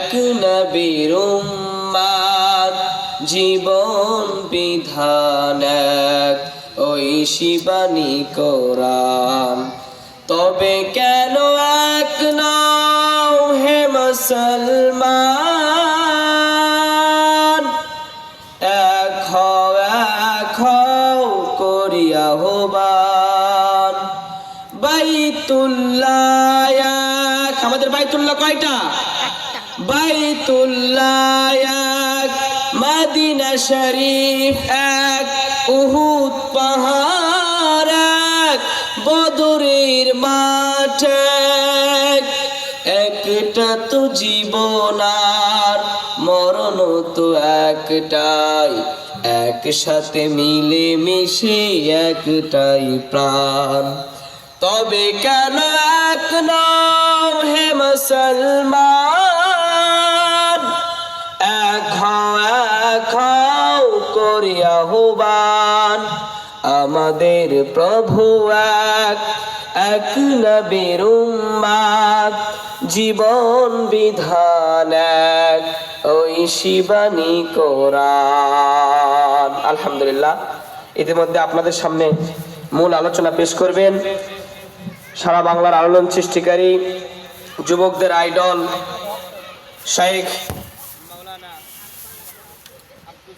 এক নবীর উম্মাদ, জীবন বিধান এক। ওই শিবানী কোরআন। তবে কেন এক নাও হে মুসলমান? এক হও এক হও করিয়া হবান বাইতুল্লাহ আমাদের বাইতুল্লাহ কয়টা? বাইতুল্লাহ এক মদিনা শরীফ এক, উহুদ পাহাড় এক, বদরের মাঠ এক। একটা তো জীবন আর, মরণ তো একটাই। একসাথে মিলে মিশে একটাই প্রাণ। তবে কেন এক নাম হে মুসলমান? এক হও করিয়া আমাদের প্রভু এক এক নবীর জীবন বিধান এক, ওই শিবানী কোরআন। আলহামদুলিল্লাহ, ইতিমধ্যে আপনাদের সামনে মূল আলোচনা পেশ করবেন। সারা বাংলার আলোড়ন সৃষ্টিকারী যুবকদের আইডল শেখ